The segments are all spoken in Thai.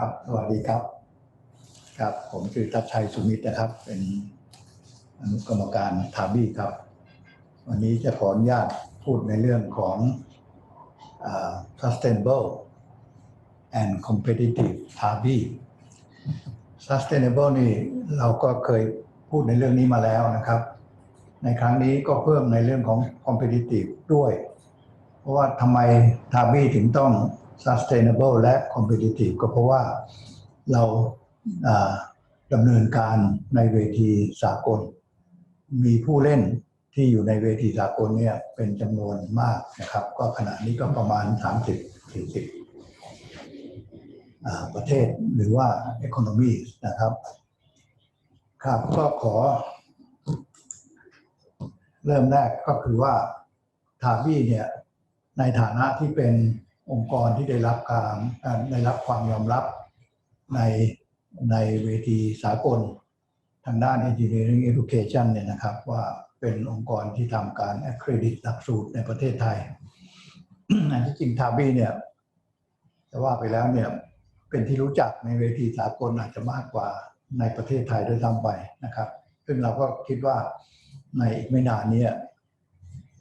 ครับ สวัสดีครับ ครับ ผมคือทัชชัยสุมิตรนะครับ เป็นอนุกรรมการทาบี้ครับ วันนี้จะขออนุญาตพูดในเรื่องของอ sustainable and competitive ทาบี้ sustainable นี่เราก็เคยพูดในเรื่องนี้มาแล้วนะครับ ในครั้งนี้ก็เพิ่มในเรื่องของ competitive ด้วย เพราะว่าทำไมทาบี้ถึงต้อง sustainable และ competitive ก็เพราะว่าเราดำเนินการในเวทีสากล มีผู้เล่นที่อยู่ในเวทีสากลเนี่ยเป็นจำนวนมากนะครับ ก็ขณะนี้ก็ประมาณ 30-40 ประเทศหรือว่า economy นะครับ ครับก็ขอ เริ่มแรกก็คือว่าทาบี้เนี่ยในฐานะที่เป็น องค์กรที่ได้รับการได้รับความยอมรับในในเวทีสากลทางด้าน Engineering Education เนี่ยนะครับว่าเป็นองค์กรที่ทำการ accredit หลักสูตรในประเทศไทย อันที่จริงทาบี้เนี่ยจะว่าไปแล้วเนี่ยเป็นที่รู้จักในเวทีสากลอาจจะมากกว่าในประเทศไทยด้วยซ้ำไปนะครับ ซึ่งเราก็คิดว่าในอีกไม่นานเนี้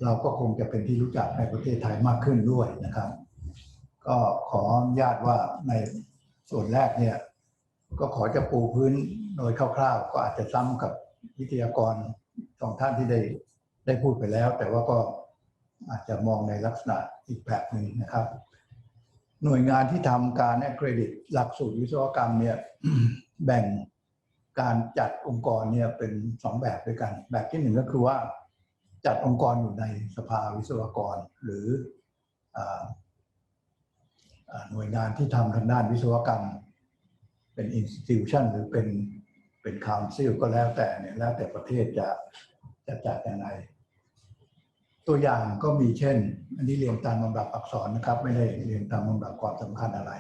เราก็คงจะเป็นที่รู้จักในประเทศไทยมากขึ้นด้วยนะครับ ก็ขออนุญาตว่าในส่วนแรกเนี่ย ก็ขอจะปูพื้นโดยคร่าวๆ ก็อาจจะซ้ำกับวิทยากรสองท่านที่ได้ได้พูดไปแล้ว แต่ว่าก็อาจจะมองในลักษณะอีกแบบหนึ่งนะครับ หน่วยงานที่ทำการเครดิตหลักสูตรวิศวกรรมเนี่ยแบ่งการจัดองค์กรเนี่ยเป็นสองแบบด้วยกัน แบบที่หนึ่งก็คือว่าจัดองค์กรอยู่ในสภาวิศวกร หรือ หน่วยงานที่ทำทางด้านวิศวกรรม เป็น institution หรือเป็นเป็น council ก็แล้วแต่เนี่ยแล้วแต่ประเทศจะจะจัดยังไงตัวอย่างก็มีเช่น อันนี้เรียงตามลำดับอักษรนะครับ ไม่ได้เรียงตามลำดับความสำคัญอะไร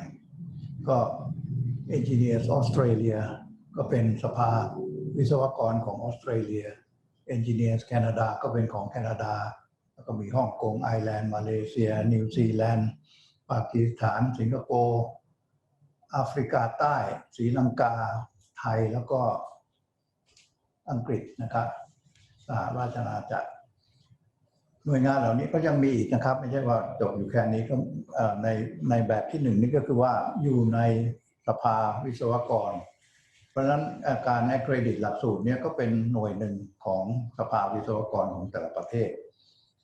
ก็ Engineers Australia ก็เป็นสภาวิศวกรของออสเตรเลีย Engineers Canada ก็เป็นของแคนาดา แล้วก็มีฮ่องกงไอร์แลนด์มาเลเซีย นิวซีแลนด์ากีสถาน สิงคโปร์แอฟริกาใต้ศรีลังกา ไทยแล้วก็อังกฤษนะครับสหราชอาณาจักรหน่วยงานเหล่านี้ก็ยังมีอีกนะครับ ไม่ใช่ว่าจบอยู่แค่นี้ก็ในในแบบที่หนึ่งนี่ก็คือว่าอยู่ในสภาวิศวกร เพราะฉะนั้นอ่อการ accredit หลักสูตรเนี่ยก็เป็นหน่วยหนึ่งของสภาวิศวกรของแต่ละประเทศ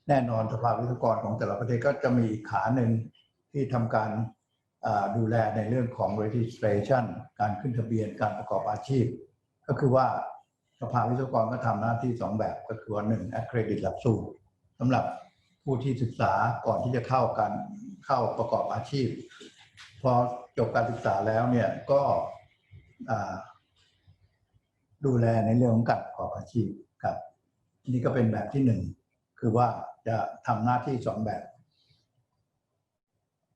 แน่นอนสภาวิศวกรของแต่ละประเทศก็จะมีขาหนึ่ง ที่ทำการดูแลในเรื่องของ registration การขึ้นทะเบียนการประกอบอาชีพ ก็คือว่าสภาวิศวกรก็ทำหน้าที่สองแบบก็คือว่าหนึ่ง accredit หลักสูตรสำหรับผู้ที่ศึกษาก่อนที่จะเข้าการเข้าประกอบอาชีพ พอจบการศึกษาแล้วเนี่ยก็ดูแลในเรื่องของการประกอบอาชีพครับนี่ก็เป็นแบบที่หนึ่งคือว่าจะทำหน้าที่สองแบบ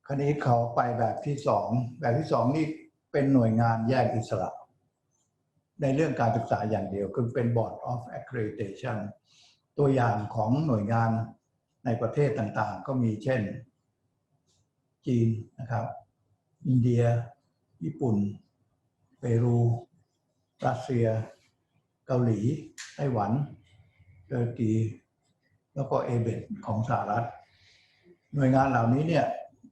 คราวนี้เขาไปแบบที่สองแบบที่สองนี่เป็นหน่วยงานแยกอิสระ ในเรื่องการศึกษาอย่างเดียว คือเป็น Board of Accreditation ตัวอย่างของหน่วยงานในประเทศต่างๆ ก็มีเช่น จีนนะครับ อินเดีย ญี่ปุ่น เปรู รัสเซีย เกาหลี ไต้หวันเตุรกี แล้วก็เอเบของสหรัฐ หน่วยงานเหล่านี้เนี่ย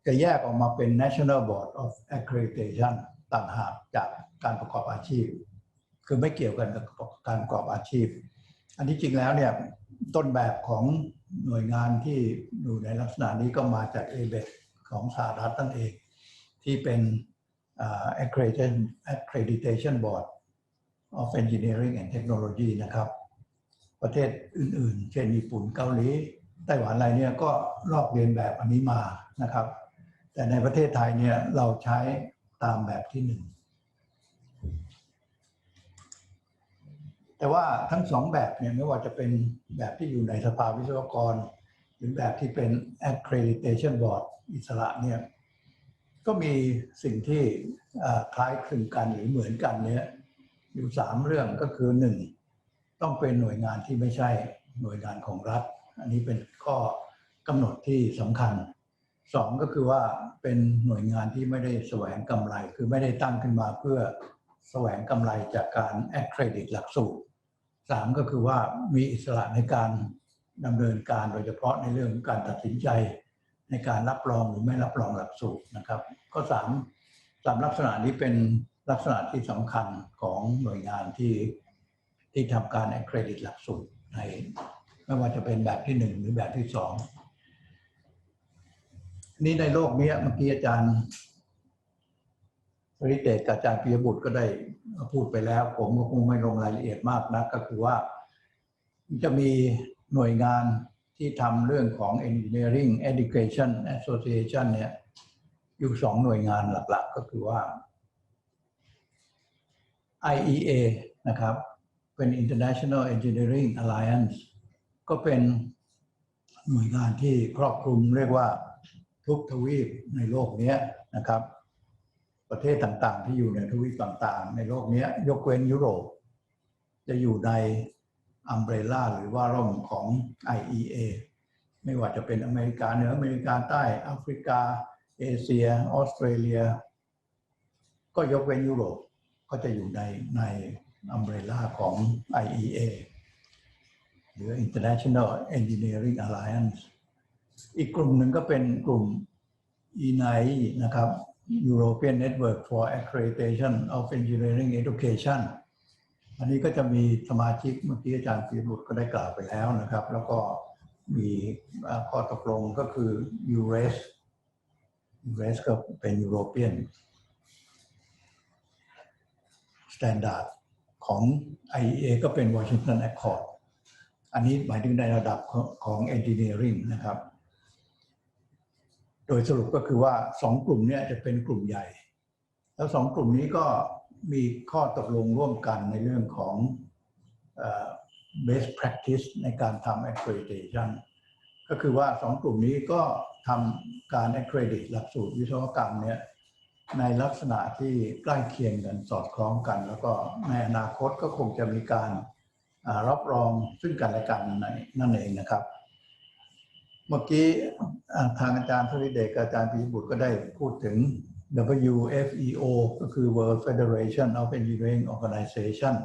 จะแยกออกมาเป็น National Board of Accreditation ต่างหากจากการประกอบอาชีพ คือไม่เกี่ยวกันกับการประกอบอาชีพ อันที่จริงแล้วเนี่ยต้นแบบของหน่วยงานที่อยู่ในลักษณะนี้ก็มาจาก a b e ของสหรัฐนั่นเอง ที่เป็น accreditation accreditation board of engineering and technology นะครับ ประเทศอื่น ๆ เช่นญี่ปุ่นเกาหลีไต้หวันอะไรเนี่ยก็ลอกเรียนแบบอันนี้มานะครับ แต่ในประเทศไทยเนี่ยเราใช้ตามแบบที่หนึ่งแต่ว่าทั้งสองแบบเนี่ยไม่ว่าจะเป็นแบบที่อยู่ในสภาวิศวกร หรือแบบที่เป็น accreditation board อิสระเนี่ยก็มีสิ่งที่คล้ายคลึงกันหรือเหมือนกันเนี่ยอยู่สามเรื่องก็คือหนึ่งต้องเป็นหน่วยงานที่ไม่ใช่หน่วยงานของรัฐ อันนี้เป็นข้อกำหนดที่สำคัญ สองก็คือว่าเป็นหน่วยงานที่ไม่ได้แสวงกำไร คือไม่ได้ตั้งขึ้นมาเพื่อแสวงกำไรจากการ accredit หลักสูตรสามก็คือว่ามีอิสระในการดำเนินการโดยเฉพาะในเรื่องของการตัดสินใจในการรับรองหรือไม่รับรองหลักสูตรนะครับข้อสามสามลักษณะนี้เป็นลักษณะที่สำคัญของหน่วยงานที่ที่ทำการ accredit หลักสูตรในไม่ว่าจะเป็นแบบที่หนึ่งหรือแบบที่สอง นี่ในโลกนี้เมื่อกี้อาจารย์ริเตกับอาจารย์ปิยบุตรก็ได้พูดไปแล้ว ผมก็คงไม่ลงรายละเอียดมากนะก็คือว่า จะมีหน่วยงานที่ทำเรื่องของ Engineering Education Association เนี่ยอยู่สองหน่วยงานหลัก ๆ ก็คือว่า IEA นะครับ เป็น International Engineering Alliance ก็เป็นหน่วยงานที่ครอบคลุมเรียกว่า ทุกทวีปในโลกนี้นะครับ ประเทศต่างๆ ที่อยู่ในทวีปต่างๆ ในโลกนี้ยยกเว้นยุโรป จะอยู่ในอัมเบรล่าหรือว่าร่มของ IEA ไม่ว่าจะเป็นอเมริกาเหนืออเมริกาใต้แอฟริกา เอเชีย ออสเตรเลีย ก็ยกเว้นยุโรปก็จะอยู่ในในอัมเบรล่าของ IEA หรือ International Engineering Alliance อีกกลุ่มหนึ่งก็เป็นกลุ่ม ENI นะครับ European Network for Accreditation of Engineering Education อันนี้ก็จะมีสมาชิกเมื่อกี้อาจารย์ปีบุตรก็ได้กล่าวไปแล้วนะครับ แล้วก็มีข้อตกลงก็คือ URES URES ก็เป็น European Standard ของ IEA ก็เป็น Washington Accord อันนี้หมายถึงในระดับของ Engineering นะครับ ดยสรุปก็คือว่าสองกลุ่มนี้จะเป็นกลุ่มใหญ่ แล้วสองกลุ่มนี้ก็มีข้อตกลงร่วมกันในเรื่องของ best practice ในการทำ accreditation ก็คือว่าสองกลุ่มนี้ก็ทำการ accredit หลักสูตรวิศวกรรมเนี่ยในลักษณะที่ใกล้เคียงกันสอดคล้องกัน แล้วก็ในอนาคตก็คงจะมีการรับรองซึ่งกันและกันนั่นเองนะครับ เมื่อกี้ทางอาจารย์ทวิเดชกับอาจารย์ปีบุตรก็ได้พูดถึง WFEO ก็คือ World Federation of Engineering Organization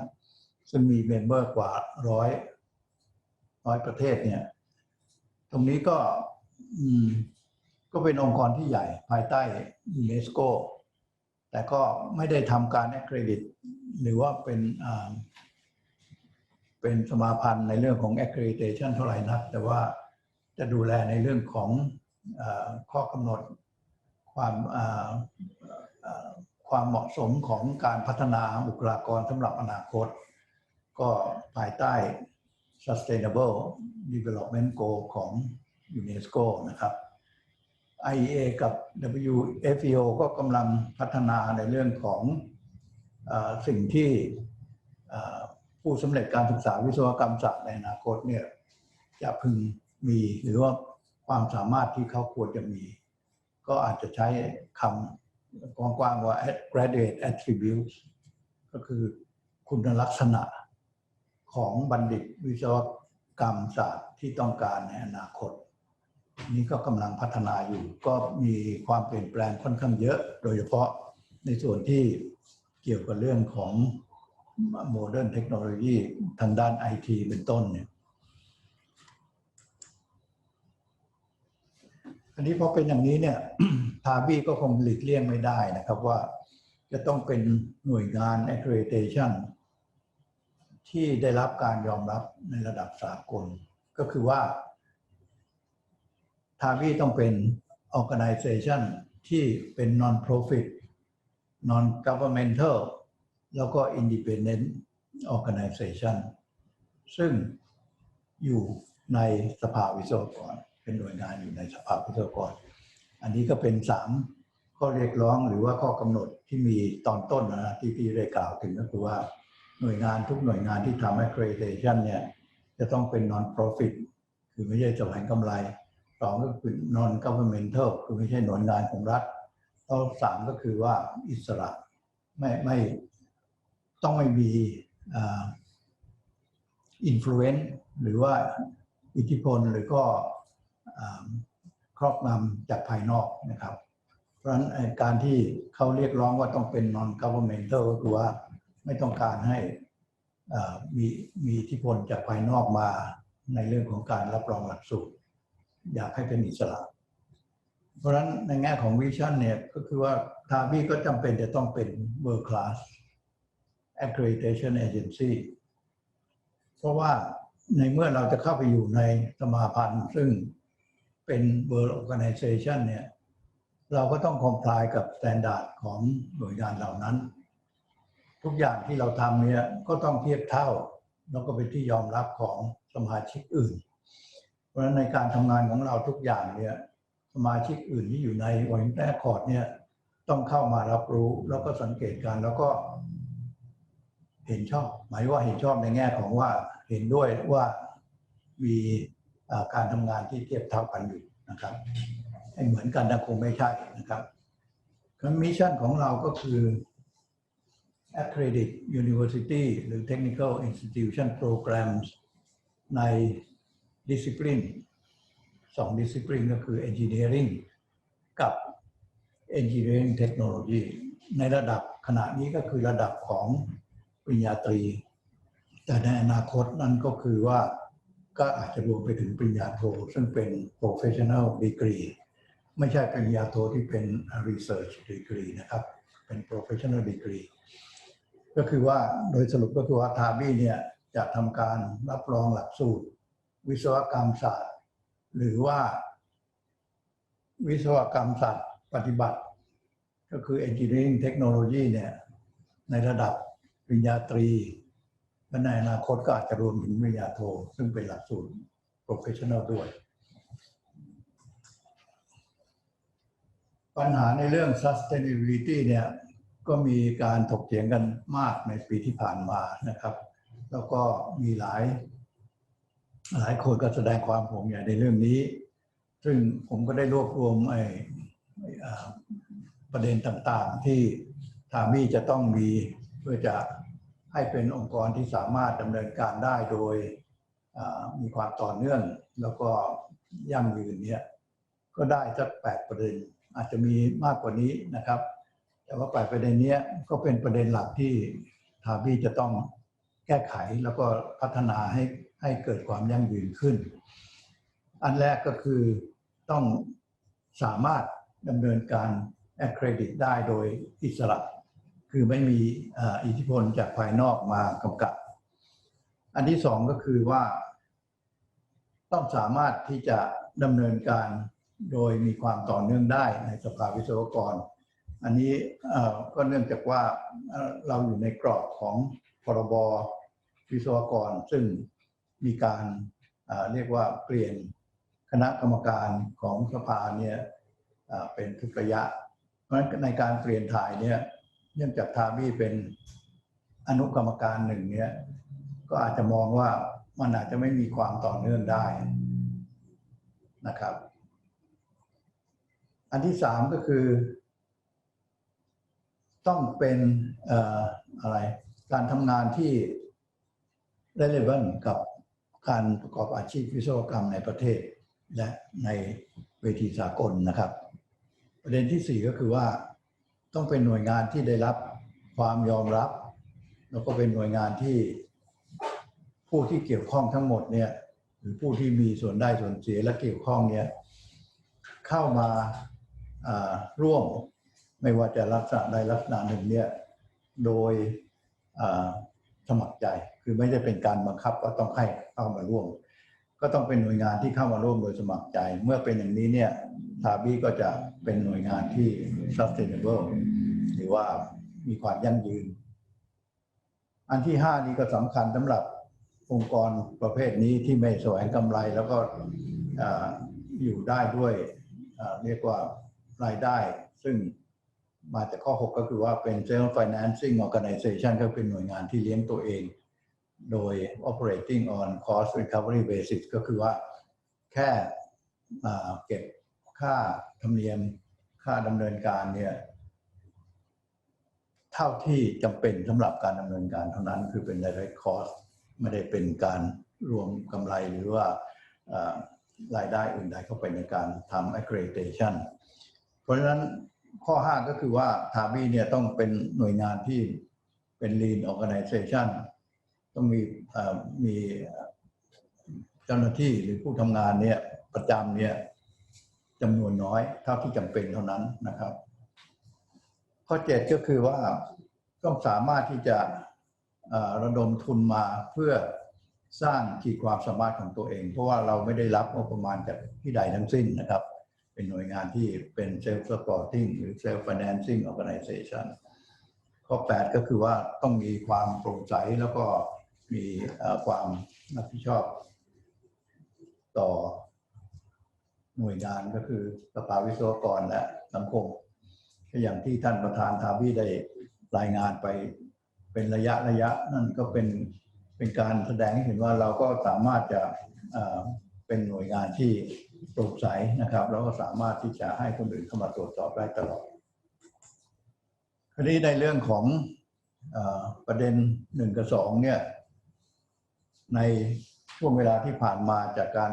ซึ่งมีเมมเบอร์กว่าร้อยร้อยประเทศเนี่ย ตรงนี้ก็ก็เป็นองค์กรที่ใหญ่ภายใต้ยูเนสโกแต่ก็ไม่ได้ทำการ accredit หรือว่าเป็นเป็นสมาพันธ์ในเรื่องของ accreditation เท่าไหร่นัก แต่ว่า จะดูแลในเรื่องของอข้อกำหนดความความเหมาะสมของการพัฒนาบุคลากรสำหรับอนาคต ก็ภายใต้ Sustainable Development Goal ของ UNESCO นะครับ IEA กับ WFEO ก็กำลังพัฒนาในเรื่องของอสิ่งที่ผู้สำเร็จการศึกษาวิศวกรรมศาสตร์ในอนาคตเนี่ยจะพึง มีหรือว่าความสามารถที่เขาควรจะมี ก็อาจจะใช้คำกว้างๆว่า graduate attributes ก็คือคุณลักษณะของบัณฑิตวิศวกรรมศาสตร์ที่ต้องการในอนาคต นี้ก็กำลังพัฒนาอยู่ ก็มีความเปลี่ยนแปลงค่อนข้างเยอะ โดยเฉพาะในส่วนที่เกี่ยวกับเรื่องของโมเดิร์นเทคโนโลยีทางด้านไอทีเป็นต้นเนี่ย อันนี้พอเป็นอย่างนี้เนี่ยทาบี้ก็คงหลีกเลี่ยงไม่ได้นะครับว่าจะต้องเป็นหน่วยงาน accreditation ที่ได้รับการยอมรับในระดับสากล ก็คือว่าทาบี้ต้องเป็น organization ที่เป็น non-profit non-governmental แล้วก็ independent organization ซึ่งอยู่ในสภาวิศวกร เป็นหน่วยงานอยู่ในสภาวิศวกรอันนี้ก็เป็นสามข้อเรียกร้องหรือว่าข้อกำหนดที่มีตอนต้นนะที่พี่ได้กล่าวถึงก็คือว่าหน่วยงานทุกหน่วยงานที่ทำ accreditation เนี่ยจะต้องเป็น non profit คือไม่ใช่แสวงกำไรสองก็คือ non governmental คือไม่ใช่หน่วยงานของรัฐแล้วสามก็คือว่าอิสระไม่ไม่ต้องไม่มีอิ f ฟลูเอนซ์หรือว่าอิทธิพลหรือก็ ครอบงำจากภายนอกนะครับ เพราะฉะนั้นการที่เขาเรียกร้องว่าต้องเป็น non governmental ก็คือว่าไม่ต้องการให้มีมีอิทธิพลจากภายนอกมาในเรื่องของการรับรองหลักสูตร อยากให้เป็นอิสระ เพราะฉะนั้นในแง่ของวิชั่นเนี่ยก็คือว่าทาบี้ก็จำเป็นจะต้องเป็น world class accreditation agency เพราะว่าในเมื่อเราจะเข้าไปอยู่ในสมาพันธ์ซึ่ง เป็น World Organization เนี่ยเราก็ต้อง comply กับ standard ของหน่วยงานเหล่านั้น ทุกอย่างที่เราทำเนี่ยก็ต้องเทียบเท่า แล้วก็เป็นที่ยอมรับของสมาชิกอื่น เพราะฉะนั้นในการทำงานของเราทุกอย่างเนี่ยสมาชิกอื่นที่อยู่ในวอชิงตันคอร์ดเนี่ยต้องเข้ามารับรู้แล้วก็สังเกตการแล้วก็เห็นชอบ หมายว่าเห็นชอบในแง่ของว่าเห็นด้วยว่ามี การทำงานที่เทียบเท่ากันอยู่นะครับให้เหมือนกันนะคงไม่ใช่นะครับคมิชชั่นของเราก็คือ accredit university หรือ technical institution programs ใน discipline สอง discipline ก็คือ engineering กับ engineering technology ในระดับขณะนี้ก็คือระดับของปริญญาตรี แต่ในอนาคตนั้นก็คือว่า ก็อาจจะรวมไปถึงปริญญาโท ซึ่งเป็น professional degree ไม่ใช่ปริญญาโทที่เป็น research degree นะครับ เป็น professional degree ก็คือว่าโดยสรุปก็คือว่าทาบี้เนี่ยจะทำการรับรองหลักสูตร วิศวกรรมศาสตร์ หรือว่า วิศวกรรมศาสตร์ปฏิบัติ ก็คือ engineering technology เนี่ยในระดับปริญญาตรี และในอนาคตก็อาจจะรวมถึงปริญญาโท ซึ่งเป็นหลักสูตร professional ด้วย ปัญหาในเรื่อง sustainability เนี่ยก็มีการถกเถียงกันมากในปีที่ผ่านมานะครับ แล้วก็มีหลาย หลายคนก็แสดงความห่วงใยในเรื่องนี้ ซึ่งผมก็ได้รวบรวมไอ้ประเด็นต่างๆที่ทามี่จะต้องมีเพื่อจะ ให้เป็นองค์กรที่สามารถดำเนินการได้โดยมีความต่อเนื่องแล้วก็ยั่งยืนเนี่ยก็ได้สักแปดประเด็น อาจจะมีมากกว่านี้นะครับ แต่ว่าแปดประเด็นเนี้ยก็เป็นประเด็นหลักที่ทาบี้จะต้องแก้ไขแล้วก็พัฒนาให้ให้เกิดความยั่งยืนขึ้น อันแรกก็คือต้องสามารถดำเนินการ accredit ได้โดยอิสระ คือไม่มีอิทธิพลจากภายนอกมากำกับ อันที่สองก็คือว่า ต้องสามารถที่จะดำเนินการโดยมีความต่อเนื่องได้ในสภาวิศวกร อันนี้ก็เนื่องจากว่าเราอยู่ในกรอบของพรบวิศวกร ซึ่งมีการเรียกว่าเปลี่ยนคณะกรรมการของสภาเนี่ยเอ่อเป็นทุกระยะ เพราะฉะนั้นในการเปลี่ยนถ่ายเนี่ย เนื่องจากทาบี้เป็นอนุกรรมการหนึ่งเนี่ยก็อาจจะมองว่ามันอาจจะไม่มีความต่อเนื่องได้นะครับ อันที่สามก็คือ ต้องเป็นอออะไรการทำงานที่ relevant กับการประกอบอาชีพวิศวกรรมในประเทศ และในเวทีสากลนะครับ ประเด็นที่สี่ก็คือว่า ต้องเป็นหน่วยงานที่ได้รับความยอมรับ แล้วก็เป็นหน่วยงานที่ผู้ที่เกี่ยวข้องทั้งหมดเนี่ยหรือผู้ที่มีส่วนได้ส่วนเสียและเกี่ยวข้องเนี่ยเข้ามาร่วมไม่ว่าจะลักษณะใดลักษณะหนึ่งเนี่ยโดยสมัครใจคือไม่ได้เป็นการบังคับว่าต้องให้เข้ามาร่วม ก็ต้องเป็นหน่วยงานที่เข้ามาร่วมโดยสมัครใจ เมื่อเป็นอย่างนี้เนี่ย ทาบี้ก็จะเป็นหน่วยงานที่ sustainable หรือว่ามีความยั่งยืน อันที่ห้านี้ก็สำคัญสำหรับองค์กรประเภทนี้ที่ไม่แสวงกำไรแล้วก็ออยู่ได้ด้วยเรียกว่ารายได้ ซึ่งมาจากข้อ 6 ก็คือว่าเป็น self financing organization ก็เป็นหน่วยงานที่เลี้ยงตัวเอง โดย operating on cost recovery basis ก็คือว่าแค่เก็บ ค่าธรรมเนียมค่าดำเนินการเนี่ยเท่าที่จำเป็นสำหรับการดำเนินการเท่านั้นคือเป็น direct cost ไม่ได้เป็นการรวมกำไรหรือว่ารายได้อื่นใดเข้าไปในการทำ accreditation เพราะฉะนั้นข้อ 5 ก็คือว่าทาบีเนี่ยต้องเป็นหน่วยงานที่เป็น lean organization ต้องมีมีเจ้าหน้าที่หรือผู้ทำงานเนี่ยประจำเนี่ย จำนวนน้อยเท่าที่จำเป็นเท่านั้นนะครับ ข้อ7ก็คือว่าต้องสามารถที่จะระดมทุนมาเพื่อสร้างขีดความสามารถของตัวเอง เพราะว่าเราไม่ได้รับงบประมาณจากที่ใดทั้งสิ้นนะครับ เป็นหน่วยงานที่เป็น self supporting หรือ self financing organization ข้อ 8 ก็คือว่าต้องมีความโปร่งใสแล้วก็มีความรับผิดชอบ ต่อ หน่วยงานก็คือสภาวิศวกรและสังคมก็อย่างที่ท่านประธานทาวีได้รายงานไปเป็นระยะระยะนั่นก็เป็นเป็นการแสดงให้เห็นว่าเราก็สามารถจะเอ่อเป็นหน่วยงานที่โปร่งใสนะครับแล้วก็สามารถที่จะให้คนอื่นเข้ามาตรวจสอบได้ตลอดคราวนี้ในเรื่องของอประเด็นหนึ่งกับสองเนี่ยในช่วงเวลาที่ผ่านมาจากการ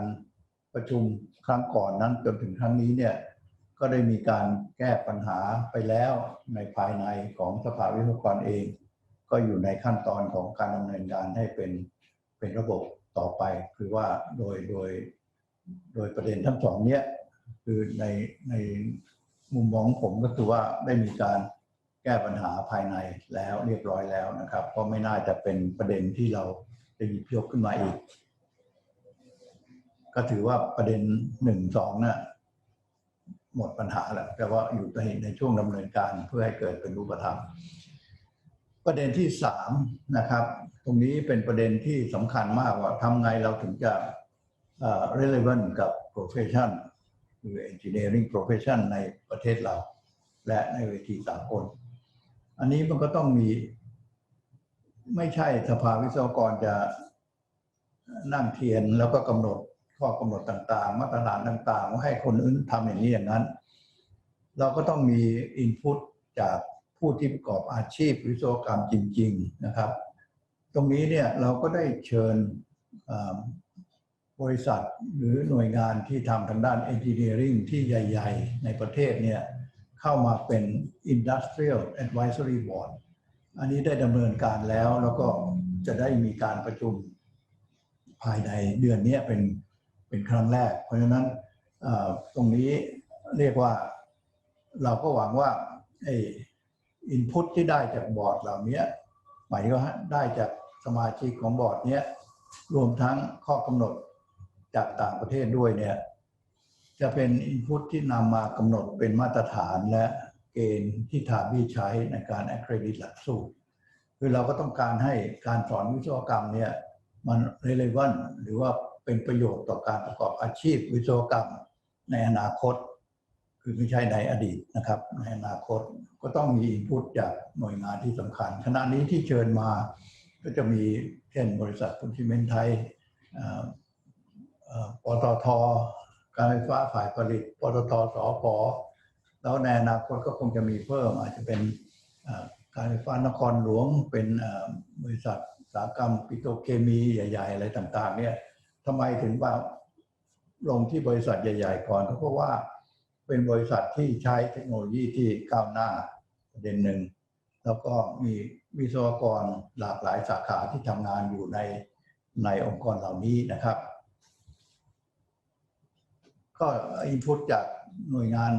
ประชุม ครั้งก่อนนั้นจนถึงครั้งนี้เนี่ยก็ได้มีการแก้ปัญหาไปแล้วในภายในของสภาวิศวกรเอง ก็อยู่ในขั้นตอนของการดำเนินการให้เป็นเป็นระบบต่อไป คือว่าโดยโดยโดยประเด็นทั้งสองเนี้ยคือในในมุมมองของผมก็คือว่าได้มีการแก้ปัญหาภายในแล้วเรียบร้อยแล้วนะครับ ก็ไม่น่าจะเป็นประเด็นที่เราจะหยิบยกขึ้นมาอีก ก็ถือว่าประเด็นหนึ่งสองน่ะหมดปัญหาแล้วแต่ว่าอยู่ในในช่วงดำเนินการเพื่อให้เกิดเป็นรูปธรรม ประเด็นที่สามนะครับ ตรงนี้เป็นประเด็นที่สำคัญมากว่าทำไงเราถึงจะเอ่อ relevant กับ profession คือ engineering profession ในประเทศเรา และในเวทีสากล อันนี้มันก็ต้องมี ไม่ใช่สภาวิศวกรจะนั่งเทียนแล้วก็กำหนด ข้อกำหนดต่างๆ มาตรฐานต่างๆ ว่าให้คนอื่นทำอย่างนี้อย่างนั้น เราก็ต้องมีอินพุตจากผู้ที่ประกอบอาชีพวิศวกรรมจริง ๆนะครับ ตรงนี้เนี่ยเราก็ได้เชิญบริษัทหรือหน่วยงานที่ทำทางด้าน engineering ที่ใหญ่ ๆ ในประเทศเนี่ยเข้ามาเป็น Industrial Advisory Board อันนี้ได้ดำเนินการแล้วแล้วก็จะได้มีการประชุมภายในเดือนนี้เป็น เป็นครั้งแรก เพราะฉะนั้นตรงนี้เรียกว่าเราก็หวังว่าไอ้อินพุตที่ได้จากบอร์ดเหล่านี้หมายถึงว่าได้จากสมาชิกของบอร์ดเนี้ยรวมทั้งข้อกำหนดจากต่างประเทศด้วยเนี่ยจะเป็นอินพุตที่นำมากำหนดเป็นมาตรฐานและเกณฑ์ที่ทาบี้ใช้ในการ accredit หลักสูตรคือเราก็ต้องการให้การสอนวิศวกรรมเนี่ยมัน relevant หรือว่า เป็นประโยชน์ต่อการประกอบอาชีพ วิศวกรรมในอนาคต คือไม่ใช่ในอดีตนะครับ ในอนาคตก็ต้องมีพุตจากหน่วยงานที่สำคัญขณะนี้ที่เชิญมาก็จะมีเช่นบริษัทพุนซิเมนต์ไทยอ่อเอ่อปตทการไฟฟ้าฝ่ายผลิตปตทสอพแล้วในอนาคตก็คงจะมีเพิ่ม อาจจะเป็นอ่อการไฟฟ้านครหลวงเป็นอ่อบริษัทสาหกรรมปิโตรเคมีใหญ่ ๆ อะไรต่าง ๆ เนี่ย ทำไมถึงว่าลงที่บริษัทใหญ่ ๆ ก่อนก็เพราะว่าเป็นบริษัทที่ใช้เทคโนโลยีที่ก้าวหน้าประเด็นหนึ่ง แล้วก็มีวิศวกรหลากหลายสาขาที่ทำงานอยู่ในในองค์กรเหล่านี้นะครับ ก็อินพุตจากหน่วยงาน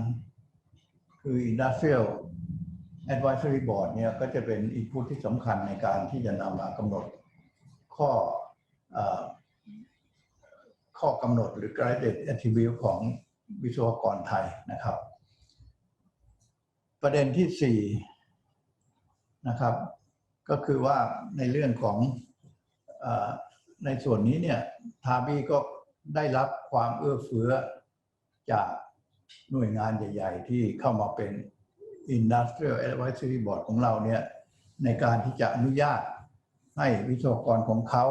คือ Industrial Advisory Board เนี่ยก็จะเป็นอินพุตที่สำคัญในการที่จะนำมากำหนดข้ออ ข้อกำหนดหรือ guided attribute ของวิศวกรไทยนะครับ ประเด็นที่สี่นะครับ ก็คือว่าในเรื่องของออในส่วนนี้เนี่ยทาบี้ก็ได้รับความเอื้อเฟื้อจากหน่วยงานใหญ่ ๆ ที่เข้ามาเป็น Industrial Advisory Board ของเราเนี่ยในการที่จะอนุญาตให้วิศวกรของเขา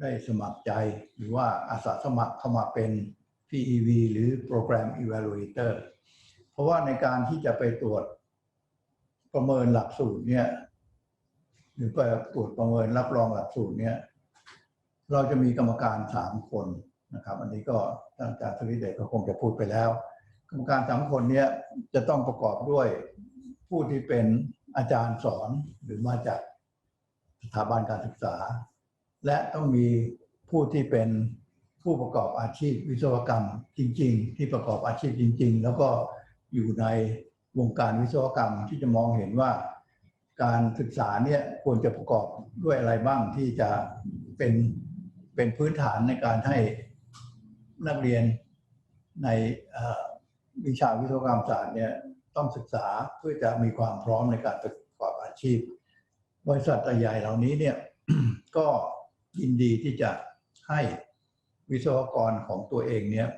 ได้สมัครใจหรือว่าอาสาสมัครเข้ามาเป็น PEV หรือ Program Evaluator เพราะว่าในการที่จะไปตรวจประเมินหลักสูตรเนี่ยหรือไปตรวจประเมินรับรองหลักสูตรเนี่ยเราจะมีกรรมการสามคนนะครับ อันนี้ก็ทานอาจารย์สวิเดชก็คงจะพูดไปแล้ว กรรมการสามคนเนี้ยจะต้องประกอบด้วยผู้ที่เป็นอาจารย์สอนหรือมาจากสถาบันการศึกษา และต้องมีผู้ที่เป็นผู้ประกอบอาชีพวิศวกรรมจริง ๆ ที่ประกอบอาชีพจริง ๆ แล้วก็อยู่ในวงการวิศวกรรมที่จะมองเห็นว่า การศึกษาเนี่ยควรจะประกอบด้วยอะไรบ้างที่จะเป็นเป็นพื้นฐานในการให้นักเรียนในวิชาวิศวกรรมศาสตร์เนี่ยต้องศึกษาเพื่อจะมีความพร้อมในการประกอบอาชีพ บริษัทใหญ่เหล่านี้เนี่ยก็ ยินดีที่จะให้วิศวกรของตัวเองเนี่ย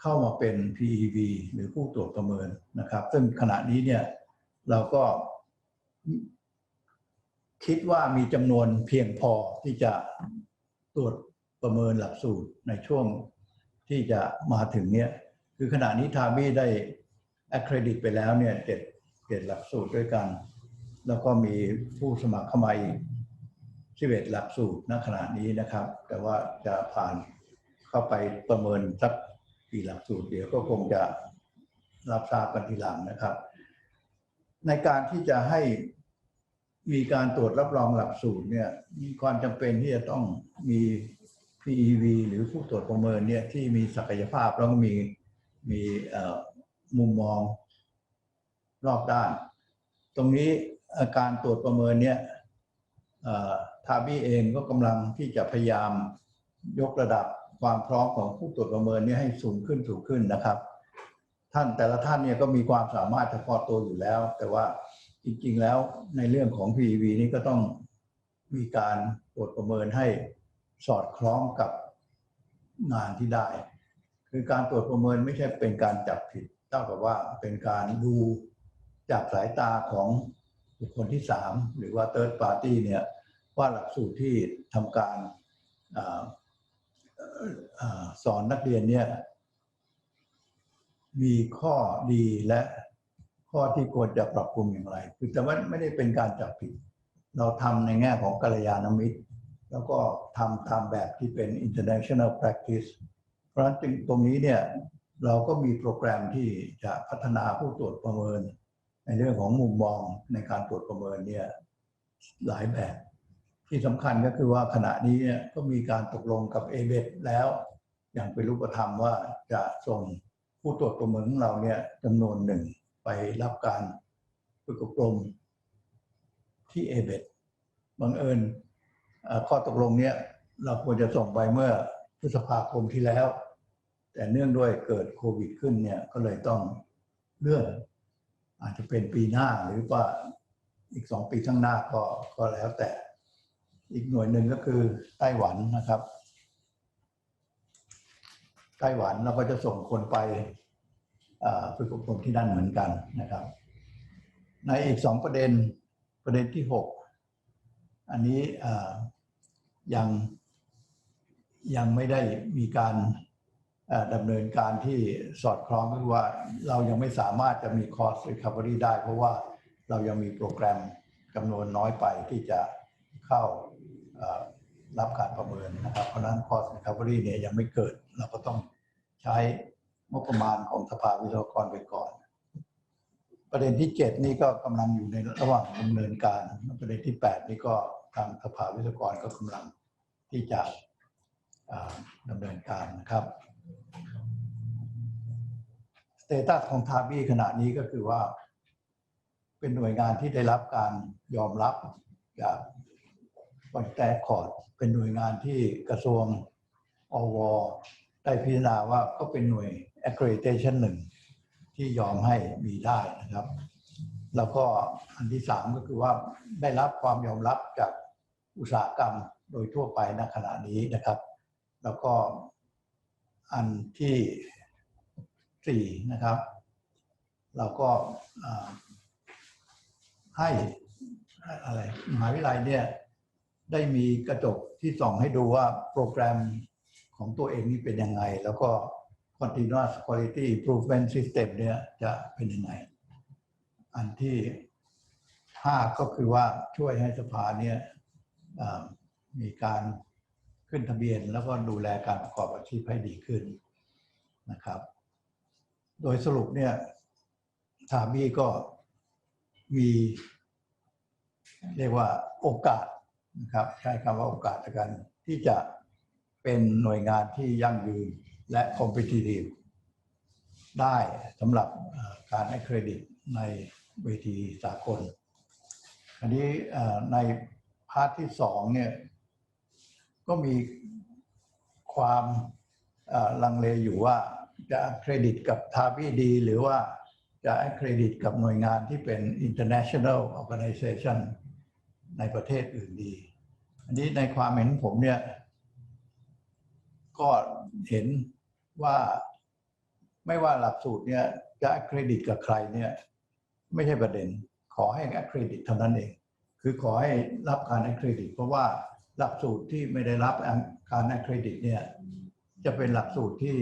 เข้ามาเป็น PEV หรือผู้ตรวจประเมินนะครับ ซึ่งขณะนี้เนี่ยเราก็คิดว่ามีจำนวนเพียงพอที่จะตรวจประเมินหลักสูตรในช่วงที่จะมาถึงเนี่ยคือขณะนี้ทามี่ได้ accredit ไปแล้วเนี่ยเจ็ดเจ็ดหลักสูตรด้วยกัน แล้วก็มีผู้สมัครเข้ามาอีก 11 หลักสูตรณขณะนี้นะครับ แต่ว่าจะผ่านเข้าไปประเมินสักกี่หลักสูตรเดี๋ยวก็คงจะรับทราบกันทีหลังนะครับ ในการที่จะให้มีการตรวจรับรองหลักสูตรเนี่ยมีความจำเป็นที่จะต้องมี PEV หรือผู้ตรวจประเมินเนี่ยที่มีศักยภาพแล้วก็มีมีมุมมองรอบด้าน ตรงนี้การตรวจประเมินเนี่ย ทาบี้เองก็กำลังที่จะพยายามยกระดับความพร้อมของผู้ตรวจประเมินนี่ยให้สูงขึ้นสูงขึ้นนะครับ ท่านแต่ละท่านเนี่ยก็มีความสามารถเฉพาะตัวอยู่แล้ว แต่ว่าจริงๆแล้วในเรื่องของ PEV นี่ก็ต้องมีการตรวจประเมินให้สอดคล้องกับงานที่ได้ คือการตรวจประเมินไม่ใช่เป็นการจับผิดเท่ากับว่าเป็นการดูจากสายตาของบุคคลที่สามหรือว่า third party เนี่ย ว่าหลักสูตรที่ทำการออสอนนักเรียนเนี่ยมีข้อดีและข้อที่ควรจะปรับปรุงอย่างไร คือแต่ว่าไม่ได้เป็นการจับผิด เราทำในแง่ของกัลยาณมิตร แล้วก็ทำตามแบบที่เป็น international practice เพราะฉะนั้นตรงนี้เนี่ยเราก็มีโปรแกรมที่จะพัฒนาผู้ตรวจประเมิน ในเรื่องของมุมมองในการตรวจประเมินเนี่ยหลายแบบ ที่สำคัญก็คือว่าขณะนี้เนี่ยก็มีการตกลงกับเอเบแล้ว อย่างเป็นรูปธรรมว่าจะส่งผู้ตรวจประเมินของเราเนี่ยจำนวนหนึ่งไปรับการฝึกอบรมที่เอเบบังเอิญข้อตกลงเนี่ยเราควรจะส่งไปเมื่อพฤษภาคมที่แล้ว แต่เนื่องด้วยเกิดโควิดขึ้นเนี่ยก็เลยต้องเลื่อนอาจจะเป็นปีหน้าหรือว่าอีกสองปีข้างหน้าก็ก็แล้วแต่ อีกหน่วยหนึ่งก็คือไต้หวันนะครับ ไต้หวันเราก็จะส่งคนไปฝึกอบรมที่นั่นเหมือนกันนะครับ ในอีกสองประเด็นประเด็นที่หกอันนี้ยังยังไม่ได้มีการดำเนินการที่สอดคล้องก็คือว่าเรายังไม่สามารถจะมี cost recovery ได้ เพราะว่าเรายังมีโปรแกรมจำนวนน้อยไปที่จะเข้า รับการประเมินนะครับ เพราะนั้น cost recovery เนี่ยยังไม่เกิด เราก็ต้องใช้งบประมาณของสภาวิศวกรไปก่อน ประเด็นที่ 7 นี่ก็กำลังอยู่ในระหว่างดำเนินการ ประเด็นที่ 8 นี่ก็ทางสภาวิศวกรก็กำลังที่จะอ่าดำเนินการนะครับสเตตัสของทาบี้ขณะนี้ก็คือว่า เป็นหน่วยงานที่ได้รับการยอมรับจาก วันแตคอร์ดเป็นหน่วยงานที่กระทรวงอวได้พิจารณาว่าก็เป็นหน่วย accreditation หนึ่งที่ยอมให้มีได้นะครับ แล้วก็อันที่สามก็คือว่าได้รับความยอมรับจากอุตสาหกรรมโดยทั่วไปณขณะนี้นะครับ แล้วก็อันที่สี่นะครับ เราก็ให้อะไรมหาวิทยาลัยเนี่ย ได้มีกระจกที่ส่องให้ดูว่าโปรแกรมของตัวเองนี่เป็นยังไง แล้วก็ continuous quality improvement system เนี่ยจะเป็นยังไง อันที่ห้าก็คือว่าช่วยให้สภาเนี่ยมีการขึ้นทะเบียนแล้วก็ดูแลการประกอบอาชีพให้ดีขึ้นนะครับ โดยสรุปเนี่ยทาบี้ก็มี เรียกว่าโอกาส นะครับใช้คำว่าโอกาสกัน ที่จะเป็นหน่วยงานที่ยั่งยืนและ competitive ได้สำหรับการให้เครดิตในเวทีสากล อันนี้ในพาร์ทที่สองเนี่ยก็มีความลังเลอยู่ว่าจะเครดิตกับทาวีดี หรือว่าจะให้เครดิตกับหน่วยงานที่เป็น international organization ในประเทศอื่นดี อันนี้ในความเห็นผมเนี่ย ก็เห็นว่าไม่ว่าหลักสูตรเนี่ยจะเครดิตกับใครเนี่ย ไม่ใช่ประเด็น ขอให้เครดิตเท่านั้นเอง คือขอให้รับการเครดิต เพราะว่าหลักสูตรที่ไม่ได้รับการเครดิตเนี่ย จะเป็นหลักสูตรที่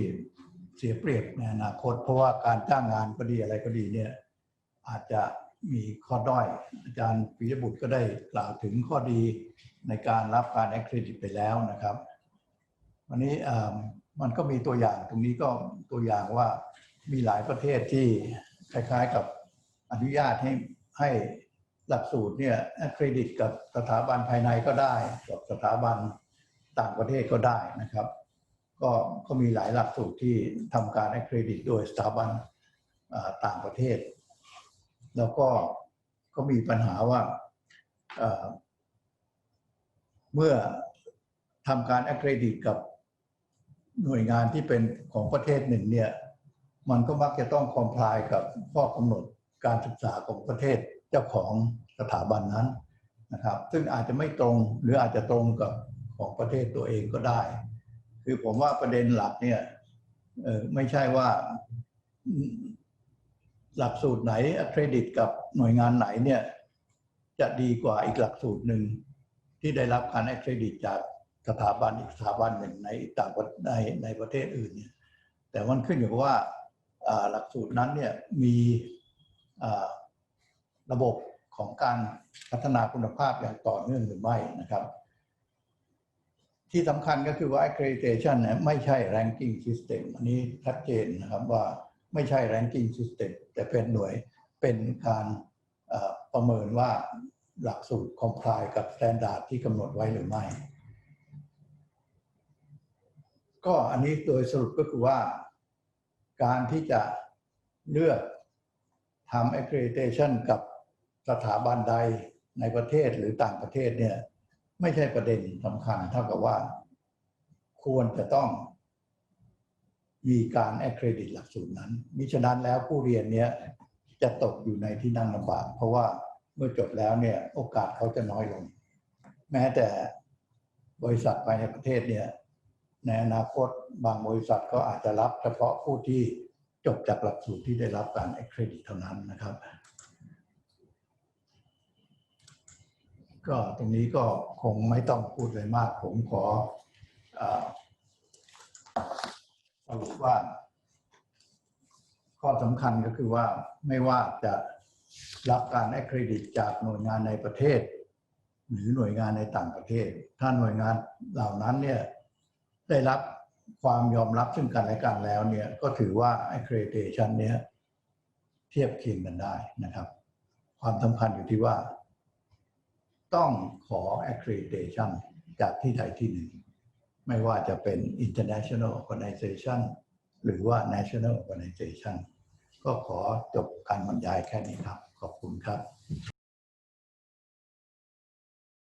เสียเปรียบในอนาคต เพราะว่าการจ้างงานก็ดีอะไรก็ดีเนี่ย อาจจะ มีข้อด้อย อาจารย์ปิยบุตรก็ได้กล่าวถึงข้อดีในการรับการให้เครดิตไปแล้วนะครับ วันนี้มันก็มีตัวอย่างตรงนี้ก็ตัวอย่างว่ามีหลายประเทศที่คล้าย ๆกับอนุญาตให้ให้หลักสูตรเนี่ยเครดิตกับสถาบันภายในก็ได้กับสถาบันต่างประเทศก็ได้นะครับ ก็ก็มีหลายหลักสูตรที่ทำการให้เครดิตโดยสถาบันต่างประเทศ แล้วก็ก็มีปัญหาว่าเมื่อทำการเครดิตกับหน่วยงานที่เป็นของประเทศหนึ่งเนี่ยมันก็มักจะต้องคอมพลายกับข้อกำหนดการศึกษาของประเทศเจ้าของสถาบันนั้นนะครับ ซึ่งอาจจะไม่ตรงหรืออาจจะตรงกับของประเทศตัวเองก็ได้ คือผมว่าประเด็นหลักเนี่ยไม่ใช่ว่า หลักสูตรไหนเครดิตกับหน่วยงานไหนเนี่ยจะดีกว่าอีกหลักสูตรหนึ่งที่ได้รับการเครดิตจากสถาบันอีกสถาบันหนึ่งในต่างประในในประเทศอื่นเนี่ยแต่มันขึ้นอยู่ว่าอ่าหลักสูตรนั้นเนี่ยมีระบบของการพัฒนาคุณภาพอย่างต่อเนื่องหรือไม่นะครับ ที่สำคัญก็คือว่า accreditation เนี่ยไม่ใช่ ranking system อันนี้ชัดเจนนะครับว่า ไม่ใช่ ranking system แต่เป็นหน่วยเป็นการประเมินว่าหลักสูตร comply กับ standard ที่กำหนดไว้หรือไม่ ก็อันนี้โดยสรุปก็คือว่า การที่จะเลือกทำ accreditation กับสถาบันใดในประเทศหรือต่างประเทศเนี่ย ไม่ใช่ประเด็นสำคัญเท่ากับว่า ควรจะต้อง มีการ accredit หลักสูตรนั้น มิฉะนั้นแล้วผู้เรียนเนี้ยจะตกอยู่ในที่นั่งลำบาก เพราะว่าเมื่อจบแล้วเนี่ยโอกาสเขาจะน้อยลง แม้แต่บริษัทภายในประเทศเนี่ยในอนาคตบางบริษัทก็อาจจะรับเฉพาะผู้ที่จบจากหลักสูตรที่ได้รับการ accredit เท่านั้นนะครับ ก็ตรงนี้ก็คงไม่ต้องพูดเลยมาก ผมขออ สรุปว่า ข้อสำคัญก็คือว่าไม่ว่าจะรับการให้เครดิตจากหน่วยงานในประเทศ หรือหน่วยงานในต่างประเทศ ถ้าหน่วยงานเหล่านั้นเนี่ยได้รับความยอมรับซึ่งกันและกันแล้วเนี่ยก็ถือว่า accreditation เนี่ยเทียบเคียงกันได้นะครับ ความสำคัญอยู่ที่ว่า ต้องขอ accreditation จากที่ใดที่หนึ่ง ไม่ว่าจะเป็น international organization หรือว่า national organization ก็ขอจบการบรรยายแค่นี้ครับ ขอบคุณครับ